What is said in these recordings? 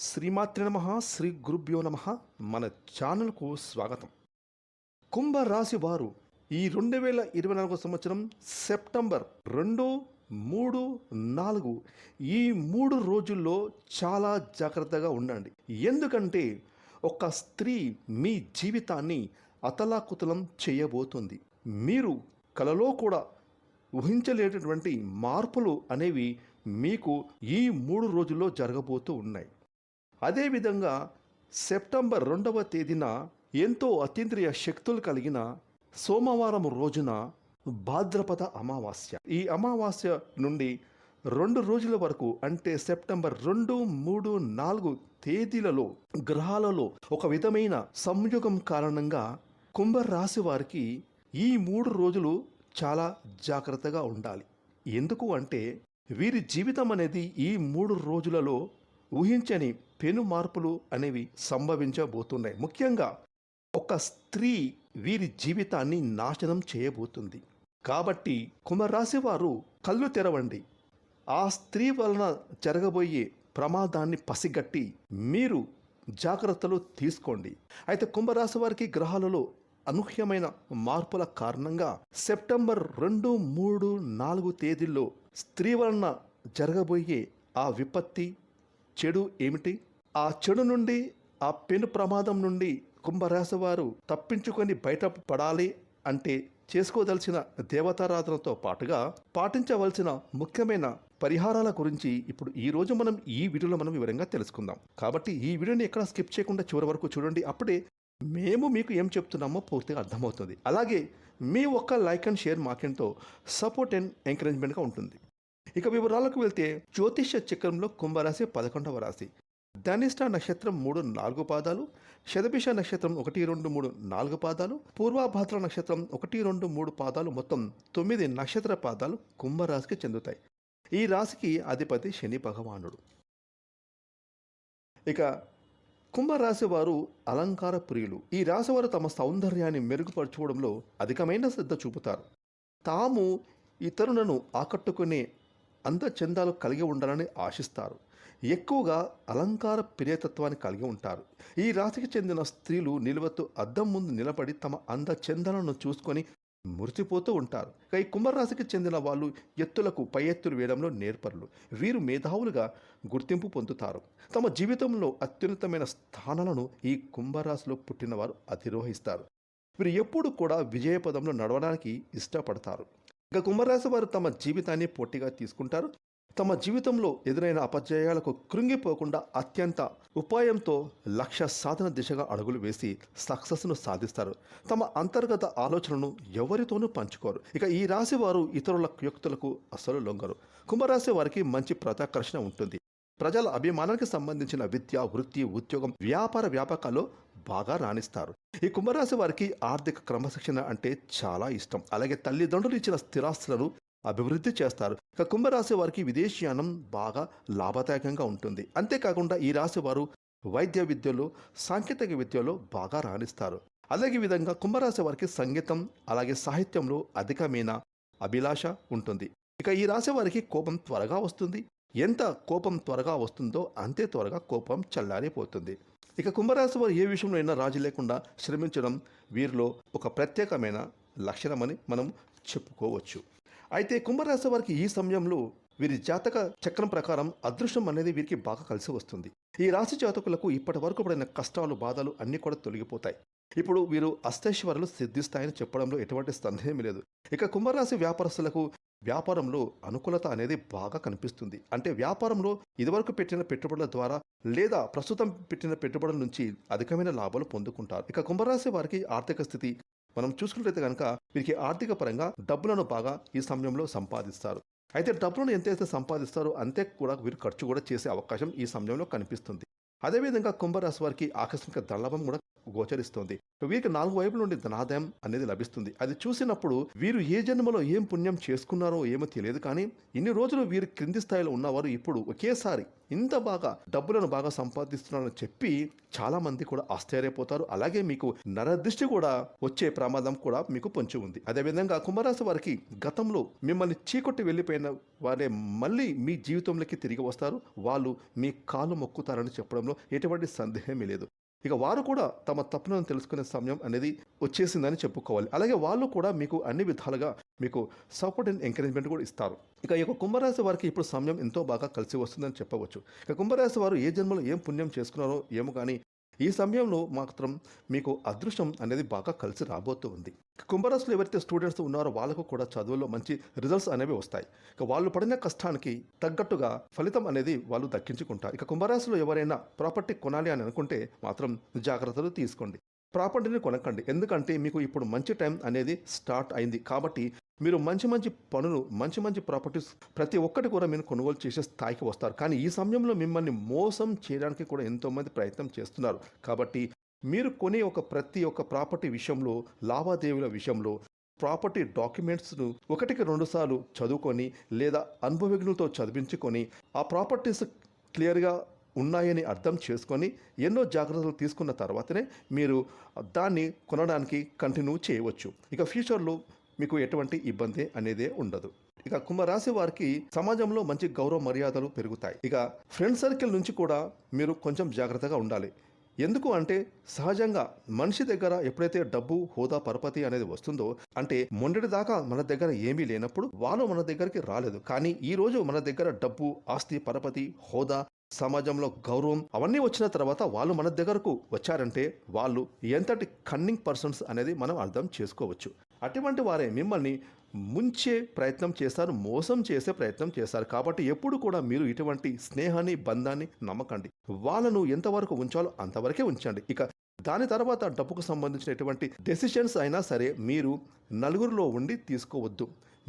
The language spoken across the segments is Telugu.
శ్రీమాత్రి నమ శ్రీ గురుభ్యో నమ. మన ఛానల్కు స్వాగతం. కుంభరాశి వారు ఈ రెండు వేల ఇరవై నాలుగో సంవత్సరం సెప్టెంబర్ రెండు మూడు నాలుగు ఈ మూడు రోజుల్లో చాలా జాగ్రత్తగా ఉండండి. ఎందుకంటే ఒక స్త్రీ మీ జీవితాన్ని అతలాకుతలం చేయబోతుంది. మీరు కలలో కూడా ఊహించలేనటువంటి మార్పులు అనేవి మీకు ఈ మూడు రోజుల్లో జరగబోతూ ఉన్నాయి. అదేవిధంగా సెప్టెంబర్ రెండవ తేదీన ఎంతో అతీంద్రియ శక్తులు కలిగిన సోమవారం రోజున భాద్రపద అమావాస్య. ఈ అమావాస్య నుండి రెండు రోజుల వరకు అంటే సెప్టెంబర్ రెండు మూడు నాలుగు తేదీలలో గ్రహాలలో ఒక విధమైన సంయోగం కారణంగా కుంభరాశి వారికి ఈ మూడు రోజులు చాలా జాగ్రత్తగా ఉండాలి. ఎందుకు అంటే వీరి జీవితం అనేది ఈ మూడు రోజులలో ఊహించని పెను మార్పులు అనేవి సంభవించబోతున్నాయి. ముఖ్యంగా ఒక స్త్రీ వీరి జీవితాన్ని నాశనం చేయబోతుంది. కాబట్టి కుంభరాశి వారు కళ్ళు తెరవండి. ఆ స్త్రీ వలన జరగబోయే ప్రమాదాన్ని పసిగట్టి మీరు జాగ్రత్తలు తీసుకోండి. అయితే కుంభరాశి వారికి గ్రహాలలో అనూహ్యమైన మార్పుల కారణంగా సెప్టెంబర్ రెండు మూడు నాలుగు తేదీల్లో స్త్రీ వలన జరగబోయే ఆ విపత్తి చెడు ఏమిటి? ఆ చెడు నుండి ఆ పెను ప్రమాదం నుండి కుంభరాశి వారు తప్పించుకొని బయటపడాలి అంటే చేసుకోదలసిన దేవతారాధనతో పాటుగా పాటించవలసిన ముఖ్యమైన పరిహారాల గురించి ఇప్పుడు ఈ రోజు మనం ఈ వీడియోలో మనం వివరంగా తెలుసుకుందాం. కాబట్టి ఈ వీడియోని ఎక్కడ స్కిప్ చేయకుండా చివరి వరకు చూడండి. అప్పుడే మేము మీకు ఏం చెప్తున్నామో పూర్తిగా అర్థమవుతుంది. అలాగే మీ ఒక్క లైక్ అండ్ షేర్ మాకెంతో సపోర్ట్ అండ్ ఎంకరేజ్మెంట్గా ఉంటుంది. ఇక వివరాలకు వెళ్తే జ్యోతిష్య చక్రంలో కుంభరాశి పదకొండవ రాశి. ధనిష్ట నక్షత్రం మూడు నాలుగు పాదాలు శతభిష నక్షత్రం ఒకటి రెండు మూడు నాలుగు పాదాలు పూర్వాభాద్ర నక్షత్రం ఒకటి రెండు మూడు పాదాలు మొత్తం తొమ్మిది నక్షత్ర పాదాలు కుంభరాశికి చెందుతాయి. ఈ రాశికి అధిపతి శని భగవానుడు. ఇక కుంభరాశి వారు అలంకార ప్రియులు. ఈ రాశి వారు తమ సౌందర్యాన్ని మెరుగుపరచుకోవడంలో అధికమైన శ్రద్ధ చూపుతారు. తాము ఇతరులను ఆకట్టుకునే అందచందాలు కలిగి ఉండాలని ఆశిస్తారు. ఎక్కువగా అలంకార ప్రియతత్వాన్ని కలిగి ఉంటారు. ఈ రాశికి చెందిన స్త్రీలు నిలువత్తు అద్దం ముందు నిలబడి తమ అందచందాలను చూసుకొని మురిసిపోతూ ఉంటారు. ఈ కుంభరాశికి చెందిన వాళ్ళు ఎత్తులకు పై ఎత్తులు వేయడంలో నేర్పరులు. వీరు మేధావులుగా గుర్తింపు పొందుతారు. తమ జీవితంలో అత్యున్నతమైన స్థానాలను ఈ కుంభరాశిలో పుట్టినవారు అధిరోహిస్తారు. వీరు ఎప్పుడు కూడా విజయపదంలో నడవడానికి ఇష్టపడతారు. ఇక కుంభరాశి వారు తమ జీవితాన్ని పోటీగా తీసుకుంటారు. తమ జీవితంలో ఎదురైన అపజయాలకు కృంగిపోకుండా అత్యంత ఉపాయంతో లక్ష్య సాధన దిశగా అడుగులు వేసి సక్సెస్ను సాధిస్తారు. తమ అంతర్గత ఆలోచనను ఎవరితోనూ పంచుకోరు. ఇక ఈ రాశి వారు ఇతరుల యుక్తులకు అసలు లొంగరు. కుంభరాశి వారికి మంచి ప్రతాకర్షణ ఉంటుంది. ప్రజల అభిమానానికి సంబంధించిన విద్య వృత్తి ఉద్యోగం వ్యాపార వ్యాపకాల్లో బాగా రాణిస్తారు. ఈ కుంభరాశి వారికి ఆర్థిక క్రమశిక్షణ అంటే చాలా ఇష్టం. అలాగే తల్లిదండ్రులు ఇచ్చిన స్థిరాస్తులను అభివృద్ధి చేస్తారు. ఇక కుంభరాశి వారికి విదేశీయానం బాగా లాభదాయకంగా ఉంటుంది. అంతేకాకుండా ఈ రాశి వారు వైద్య విద్యలో సాంకేతిక విద్యలో బాగా రాణిస్తారు. అలాగే విధంగా కుంభరాశి వారికి సంగీతం అలాగే సాహిత్యంలో అధికమైన అభిలాష ఉంటుంది. ఇక ఈ రాశి వారికి కోపం త్వరగా వస్తుంది. ఎంత కోపం త్వరగా వస్తుందో అంతే త్వరగా కోపం చల్లారిపోతుంది. ఇక కుంభరాశి వారు ఏ విషయంలో అయినా రాజీ లేకుండా శ్రమించడం వీరిలో ఒక ప్రత్యేకమైన లక్షణమని మనం చెప్పుకోవచ్చు. అయితే కుంభరాశి వారికి ఈ సమయంలో వీరి జాతక చక్రం ప్రకారం అదృష్టం అనేది వీరికి బాగా కలిసి వస్తుంది. ఈ రాశి జాతకులకు ఇప్పటి వరకు పడిన కష్టాలు బాధలు అన్నీ కూడా తొలగిపోతాయి. ఇప్పుడు వీరు అస్తేశ్వరులు సిద్ధిస్తాయని చెప్పడంలో ఎటువంటి సందేహం లేదు. ఇక కుంభరాశి వ్యాపారస్తులకు వ్యాపారంలో అనుకూలత అనేది బాగా కనిపిస్తుంది. అంటే వ్యాపారంలో ఇదివరకు పెట్టిన పెట్టుబడుల ద్వారా లేదా ప్రస్తుతం పెట్టిన పెట్టుబడుల నుంచి అధికమైన లాభాలు పొందుకుంటారు. ఇక కుంభరాశి వారికి ఆర్థిక స్థితి మనం చూసుకున్నట్లయితే కనుక వీరికి ఆర్థిక పరంగా డబ్బులను బాగా ఈ సమయంలో సంపాదిస్తారు. అయితే డబ్బులను ఎంతైతే సంపాదిస్తారో అంతే కూడా వీరు ఖర్చు కూడా చేసే అవకాశం ఈ సమయంలో కనిపిస్తుంది. అదేవిధంగా కుంభరాశి వారికి ఆకస్మిక ధనలాభం కూడా గోచరిస్తోంది. వీరికి నాలుగు వైపుల నుండి ధనాదాయం అనేది లభిస్తుంది. అది చూసినప్పుడు వీరు ఏ జన్మలో ఏం పుణ్యం చేసుకున్నారో ఏమో తెలియదు కానీ ఇన్ని రోజులు వీరు క్రింది స్థాయిలో ఉన్నవారు ఇప్పుడు ఒకేసారి ఇంత బాగా డబ్బులను బాగా సంపాదిస్తున్నారని చెప్పి చాలా మంది కూడా ఆశ్చర్యపోతారు. అలాగే మీకు నరదృష్టి కూడా వచ్చే ప్రమాదం కూడా మీకు పొంచి ఉంది. అదేవిధంగా కుంభరాశి వారికి గతంలో మిమ్మల్ని చీకొట్టి వెళ్ళిపోయిన వారే మళ్ళీ మీ జీవితంలోకి తిరిగి వస్తారు. వాళ్ళు మీ కాలు మొక్కుతారని చెప్పడంలో ఎటువంటి సందేహమే లేదు. ఇక వారు కూడా తమ తప్పులను తెలుసుకునే సమయం అనేది వచ్చేసిందని చెప్పుకోవాలి. అలాగే వాళ్ళు కూడా మీకు అన్ని విధాలుగా మీకు సపోర్ట్ అండ్ ఎంకరేజ్మెంట్ కూడా ఇస్తారు. ఇక ఈ యొక్క కుంభరాశి వారికి ఇప్పుడు సమయం ఎంతో బాగా కలిసి వస్తుందని చెప్పవచ్చు. ఇక కుంభరాశి వారు ఏ జన్మలో ఏం పుణ్యం చేసుకున్నారో ఏమో కానీ ఈ సమయంలో మాత్రం మీకు అదృష్టం అనేది బాగా కలిసి రాబోతూ ఉంది. కుంభరాశులు ఎవరైతే స్టూడెంట్స్ ఉన్నారో వాళ్ళకు కూడా చదువుల్లో మంచి రిజల్ట్స్ అనేవి వస్తాయి. ఇక వాళ్ళు పడిన కష్టానికి తగ్గట్టుగా ఫలితం అనేది వాళ్ళు దక్కించుకుంటారు. ఇక కుంభరాశిలో ఎవరైనా ప్రాపర్టీ కొనాలి అని అనుకుంటే మాత్రం జాగ్రత్తలు తీసుకోండి. ప్రాపర్టీని కొనకండి. ఎందుకంటే మీకు ఇప్పుడు మంచి టైం అనేది స్టార్ట్ అయింది. కాబట్టి మీరు మంచి మంచి పనులు మంచి మంచి ప్రాపర్టీస్ ప్రతి ఒక్కటి కూడా మీరు కొనుగోలు చేసే స్థాయికి వస్తారు. కానీ ఈ సమయంలో మిమ్మల్ని మోసం చేయడానికి కూడా ఎంతోమంది ప్రయత్నం చేస్తున్నారు. కాబట్టి మీరు కొనే ఒక ప్రతి ఒక్క ప్రాపర్టీ విషయంలో లావాదేవీల విషయంలో ప్రాపర్టీ డాక్యుమెంట్స్ను ఒకటికి రెండుసార్లు చదువుకొని లేదా అనుభవజ్ఞులతో చదివించుకొని ఆ ప్రాపర్టీస్ క్లియర్గా ఉన్నాయని అర్థం చేసుకొని ఎన్నో జాగ్రత్తలు తీసుకున్న తర్వాతనే మీరు దాన్ని కొనడానికి కంటిన్యూ చేయవచ్చు. ఇక ఫ్యూచర్లో మీకు ఎటువంటి ఇబ్బంది అనేదే ఉండదు. ఇక కుంభరాశి వారికి సమాజంలో మంచి గౌరవ మర్యాదలు పెరుగుతాయి. ఇక ఫ్రెండ్ సర్కిల్ నుంచి కూడా మీరు కొంచెం జాగ్రత్తగా ఉండాలి. ఎందుకు అంటే సహజంగా మనిషి దగ్గర ఎప్పుడైతే డబ్బు హోదా పరపతి అనేది వస్తుందో అంటే మొన్నటి దాకా మన దగ్గర ఏమీ లేనప్పుడు వాళ్ళు మన దగ్గరికి రాలేదు. కానీ ఈ రోజు మన దగ్గర డబ్బు ఆస్తి పరపతి హోదా సమాజంలో గౌరవం అవన్నీ వచ్చిన తర్వాత వాళ్ళు మన దగ్గరకు వచ్చారంటే వాళ్ళు ఎంతటి కన్నింగ్ పర్సన్స్ అనేది మనం అర్థం చేసుకోవచ్చు. అటువంటి వారే మిమ్మల్ని ముంచే ప్రయత్నం చేస్తారు మోసం చేసే ప్రయత్నం చేస్తారు కాబట్టి ఎప్పుడు కూడా మీరు ఇటువంటి స్నేహాన్ని బంధాన్ని నమ్మకండి. వాళ్ళను ఎంతవరకు ఉంచాలో అంతవరకే ఉంచండి. ఇక దాని తర్వాత డబ్బుకు సంబంధించిన ఎటువంటి డెసిషన్స్ అయినా సరే మీరు నలుగురిలో ఉండి తీసుకోవద్దు.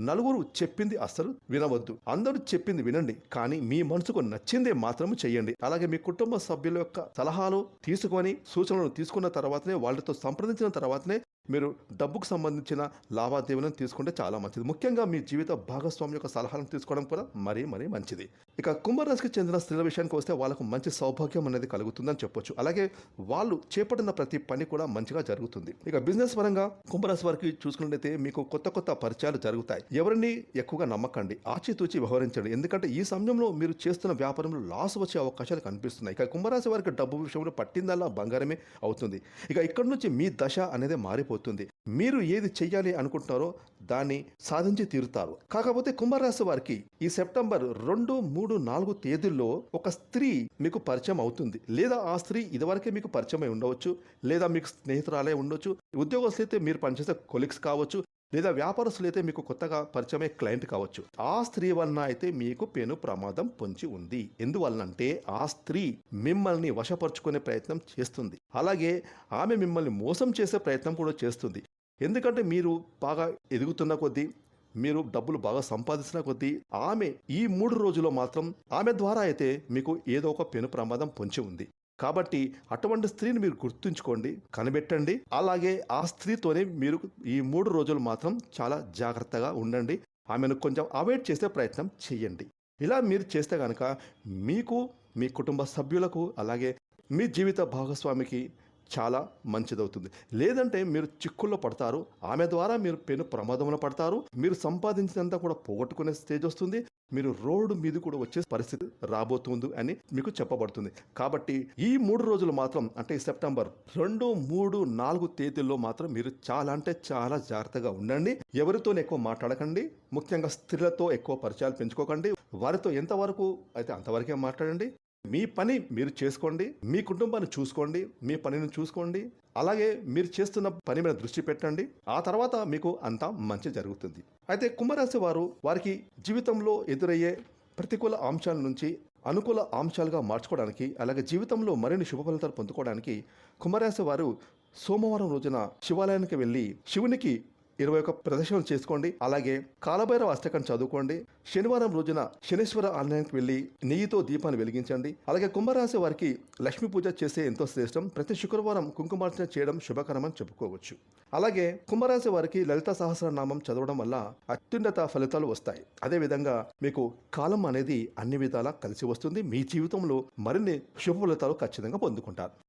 నలుగురు చెప్పింది అస్సలు వినవద్దు. అందరూ చెప్పింది వినండి కానీ మీ మనసుకు నచ్చిందే మాత్రం చేయండి అలాగే మీ కుటుంబ సభ్యుల యొక్క సలహాలు తీసుకొని సూచనలు తీసుకున్న తర్వాతనే వాళ్ళతో సంప్రదించిన తర్వాతనే మీరు డబ్బుకు సంబంధించిన లావాదేవీలను తీసుకుంటే చాలా మంచిది. ముఖ్యంగా మీ జీవిత భాగస్వామి యొక్క సలహాలను తీసుకోవడం కూడా మరీ మరీ మంచిది. ఇక కుంభరాశికి చెందిన స్త్రీల విషయానికి వస్తే వాళ్ళకు మంచి సౌభాగ్యం అనేది కలుగుతుందని చెప్పొచ్చు. అలాగే వాళ్ళు చేపట్టిన ప్రతి పని కూడా మంచిగా జరుగుతుంది. ఇక బిజినెస్ పరంగా కుంభరాశి వారికి చూసుకున్నట్లయితే మీకు కొత్త కొత్త పరిచయాలు జరుగుతాయి. ఎవరిని ఎక్కువగా నమ్మకండి ఆచితూచి వ్యవహరించండి. ఎందుకంటే ఈ సమయంలో మీరు చేస్తున్న వ్యాపారంలో లాస్ వచ్చే అవకాశాలు కనిపిస్తున్నాయి. ఇక కుంభరాశి వారికి డబ్బు విషయంలో పట్టిందల్లా బంగారమే అవుతుంది. ఇక ఇక్కడ నుంచి మీ దశ అనేది మారిపోతుంది. మీరు ఏది చెయ్యాలి అనుకుంటున్నారో దాన్ని సాధించి తీరుతారు. కాకపోతే కుంభరాశి వారికి ఈ సెప్టెంబర్ రెండు మూడు నాలుగు తేదీల్లో ఒక స్త్రీ మీకు పరిచయం అవుతుంది. లేదా ఆ స్త్రీ ఇదివరకే మీకు పరిచయం అయి ఉండవచ్చు. లేదా మీకు స్నేహితురాలే ఉండొచ్చు. ఉద్యోగస్తులు అయితే మీరు పనిచేసే కొలిక్స్ కావచ్చు. లేదా వ్యాపారస్తులు అయితే మీకు కొత్తగా పరిచయమే క్లయింట్ కావచ్చు. ఆ స్త్రీ వలన అయితే మీకు పెను ప్రమాదం పొంచి ఉంది. ఎందువలనంటే ఆ స్త్రీ మిమ్మల్ని వశపరుచుకునే ప్రయత్నం చేస్తుంది. అలాగే ఆమె మిమ్మల్ని మోసం చేసే ప్రయత్నం కూడా చేస్తుంది. ఎందుకంటే మీరు బాగా ఎదుగుతున్న కొద్దీ మీరు డబ్బులు బాగా సంపాదించిన కొద్దీ ఆమె ఈ మూడు రోజుల్లో మాత్రం ఆమె ద్వారా అయితే మీకు ఏదో ఒక పెను ప్రమాదం పొంచి ఉంది. కాబట్టి అటువంటి స్త్రీని మీరు గుర్తుంచుకోండి కనిపెట్టండి. అలాగే ఆ స్త్రీతోనే మీరు ఈ మూడు రోజులు మాత్రం చాలా జాగ్రత్తగా ఉండండి. ఆమెను కొంచెం అవాయిడ్ చేసే ప్రయత్నం చేయండి. ఇలా మీరు చేస్తే కనుక మీకు మీ కుటుంబ సభ్యులకు అలాగే మీ జీవిత భాగస్వామికి చాలా మంచిదవుతుంది. లేదంటే మీరు చిక్కుల్లో పడతారు ఆమె ద్వారా మీరు పెను ప్రమాదంలో పడతారు మీరు సంపాదించినంత కూడా పోగొట్టుకునే స్టేజ్ వస్తుంది మీరు రోడ్డు మీద కూడా వచ్చే పరిస్థితి రాబోతుంది అని మీకు చెప్పబడుతుంది. కాబట్టి ఈ మూడు రోజులు మాత్రం అంటే సెప్టెంబర్ రెండు మూడు నాలుగు తేదీల్లో మాత్రం మీరు చాలా అంటే చాలా జాగ్రత్తగా ఉండండి. ఎవరితో ఎక్కువ మాట్లాడకండి ముఖ్యంగా స్త్రీలతో ఎక్కువ పరిచయాలు పెంచుకోకండి. వారితో ఎంతవరకు అయితే అంతవరకే మాట్లాడండి. మీ పని మీరు చేసుకోండి మీ కుటుంబాన్ని చూసుకోండి మీ పనిని చూసుకోండి అలాగే మీరు చేస్తున్న పని మీద దృష్టి పెట్టండి. ఆ తర్వాత మీకు అంతా మంచి జరుగుతుంది. అయితే కుంభరాశి వారు వారికి జీవితంలో ఎదురయ్యే ప్రతికూల అంశాల నుంచి అనుకూల అంశాలుగా మార్చుకోవడానికి అలాగే జీవితంలో మరిన్ని శుభ ఫలితాలు పొందుకోవడానికి కుంభరాశి వారు సోమవారం రోజున శివాలయానికి వెళ్ళి శివునికి ఇరవై ఒక్క ప్రదర్శనలు చేసుకోండి. అలాగే కాలభైరవ అష్టకం చదువుకోండి. శనివారం రోజున శనేశ్వర ఆలయానికి వెళ్ళి నెయ్యితో దీపాన్ని వెలిగించండి. అలాగే కుంభరాశి వారికి లక్ష్మీ పూజ చేసే ఎంతో శ్రేష్టం. ప్రతి శుక్రవారం కుంకుమార్చన చేయడం శుభకరమని చెప్పుకోవచ్చు. అలాగే కుంభరాశి వారికి లలిత సహస్రనామం చదవడం వల్ల అత్యున్నత ఫలితాలు వస్తాయి. అదేవిధంగా మీకు కాలం అనేది అన్ని విధాలా కలిసి వస్తుంది. మీ జీవితంలో మరిన్ని శుభ ఫలితాలు ఖచ్చితంగా పొందుకుంటారు.